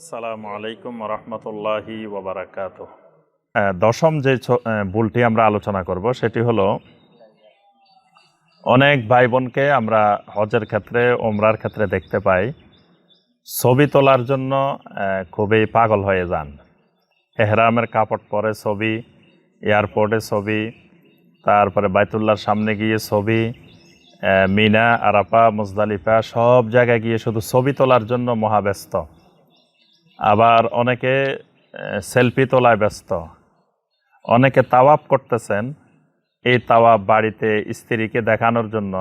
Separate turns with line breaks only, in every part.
আসসালামু আলাইকুম রহমতুল্লাহি ওবরাকাত দশম যে ভুলটি আমরা আলোচনা করব, সেটি হলো অনেক ভাই বোনকে আমরা হজের ক্ষেত্রে ওমরার ক্ষেত্রে দেখতে পাই। ছবি তোলার জন্য খুবই পাগল হয়ে যান। এহরামের কাপড় পরে ছবি, এয়ারপোর্টে ছবি, তারপরে বাইতুল্লাহর সামনে গিয়ে ছবি মিনা আরাপা মুজদালিফা সব জায়গায় গিয়ে শুধু ছবি তোলার জন্য মহাব্যস্ত। আবার অনেকে সেলফি তোলায় ব্যস্ত। অনেকে তাওয়াপ করতেছেন এই তাওয়াপ বাড়িতে স্ত্রীকে দেখানোর জন্য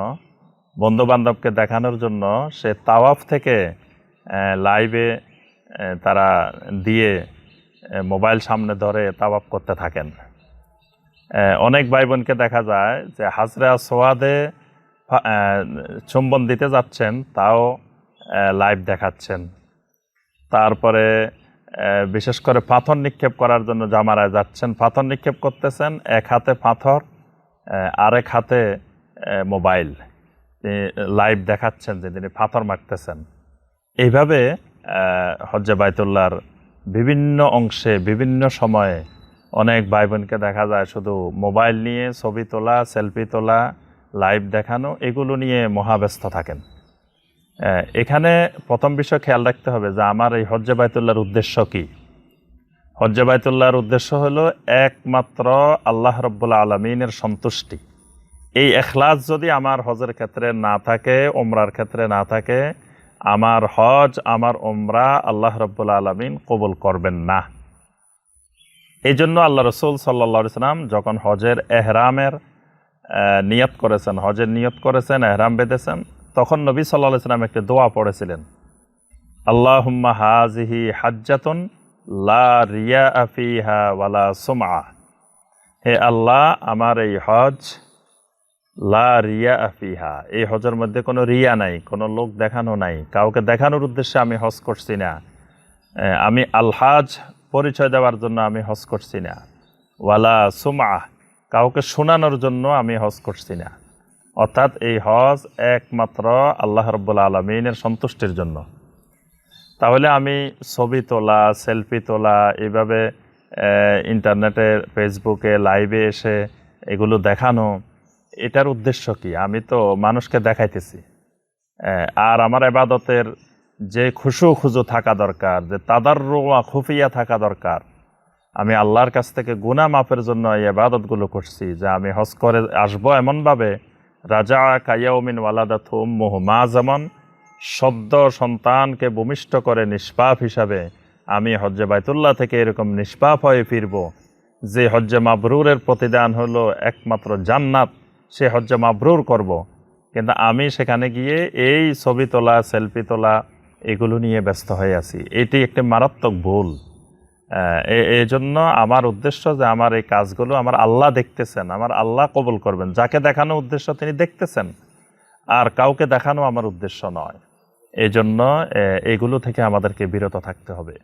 বন্ধু বান্ধবকে দেখানোর জন্য। সে তাওয়াফ থেকে লাইভে তারা দিয়ে মোবাইল সামনে ধরে তাওয়াপ করতে থাকেন। অনেক ভাই বোনকে দেখা যায় যে হাজরা সোয়াদে চুম্বন দিতে যাচ্ছেন, তাও লাইভ দেখাচ্ছেন। তারপরে বিশেষ করে পাথর নিক্ষেপ করার জন্য জামারায় যাচ্ছেন। পাথর নিক্ষেপ করতেছেন, এক হাতে পাথর আরেক হাতে মোবাইল। লাইভ দেখাচ্ছেন যে তিনি পাথর মারতেছেন। এইভাবে হজ্জে বাইতুল্লাহর বিভিন্ন অংশে, বিভিন্ন সময়ে অনেক ভাই বোনকে দেখা যায় শুধু মোবাইল নিয়ে ছবি তোলা, সেলফি তোলা, লাইভ দেখানো, এগুলো নিয়ে মহাব্যস্ত থাকেন। এখানে প্রথম বিষয় খেয়াল রাখতে হবে যে আমার এই হজ্জে বাইতুল্লাহর উদ্দেশ্য কি? হজ্জে বাইতুল্লাহর উদ্দেশ্য হলো একমাত্র আল্লাহ রব্বুল্লা আলমিনের সন্তুষ্টি। এই এখলাস যদি আমার হজের ক্ষেত্রে না থাকে ওমরার ক্ষেত্রে না থাকে, আমার হজ, আমার ওমরা আল্লাহ রব্বুল্লা আলমিন কবুল করবেন না। এই জন্য আল্লাহ রসুল সাল্লা সাল্লাম যখন হজের এহরামের নিয়ত করেছেন, হজের নিয়ত করেছেন, এহরাম বেঁধেছেন তখন নবী সাল্লাহ সাল্লাম একটি দোয়া পড়েছিলেন। আল্লাহুম্মা হাজিহি হাজ্জাতুন লা রিয়া আফিহা ওয়ালা সুমা হে আল্লাহ, আমার এই হজ লা রিয়া আফিহা এই হজের মধ্যে কোনো রিয়া নাই, কোনো লোক দেখানো নাই। কাউকে দেখানোর উদ্দেশ্যে আমি হজ করছি না। আমি আলহাজ পরিচয় দেওয়ার জন্য আমি হজ করছি না। ওয়ালা সুমা কাউকে শোনানোর জন্য আমি হজ করছি না। অর্থাৎ এই হজ একমাত্র আল্লাহ রব্বুল আলমিনের সন্তুষ্টির জন্য। তাহলে আমি ছবি তোলা সেলফি তোলা এইভাবে আহ, ইন্টারনেটে ফেসবুকে লাইভে এসে এগুলো দেখানো এটার উদ্দেশ্য কি? আমি তো মানুষকে দেখাইতেছি। আর আমার এবাদতের যে খুশু খুজু থাকা দরকার যে তাদার রোয়া খুফিয়া থাকা দরকার আমি আল্লাহর কাছ থেকে গুনা মাপের জন্য এই আবাদতগুলো করছি যে আমি হজ করে আসব এমনভাবে রাজা কায়াউমিন ওয়ালাদা থুম মা যেমন সদ্য সন্তানকে ভূমিষ্ঠ করে নিষ্পাপ হিসাবে আমি হজ্জে বাইতুল্লাহ থেকে এরকম নিষ্পাপ হয়ে ফিরব, যে হজ্জে মাবরুরের প্রতিদান হলো একমাত্র জান্নাত, সে হজ্জে মাবরুর করব। কিন্তু আমি সেখানে গিয়ে এই ছবি তোলা, সেলফি তোলা, এগুলো নিয়ে ব্যস্ত হয়ে আছি এটি একটি মারাত্মক ভুল এই জন্য আমার উদ্দেশ্য যে আমার এই কাজগুলো আমার আল্লাহ দেখতেছেন, আমার আল্লাহ কবুল করবেন। যাকে দেখানো উদ্দেশ্য তিনি দেখতেছেন, আর কাউকে দেখানো আমার উদ্দেশ্য নয়। এই জন্য এগুলো থেকে আমাদেরকে বিরত থাকতে হবে।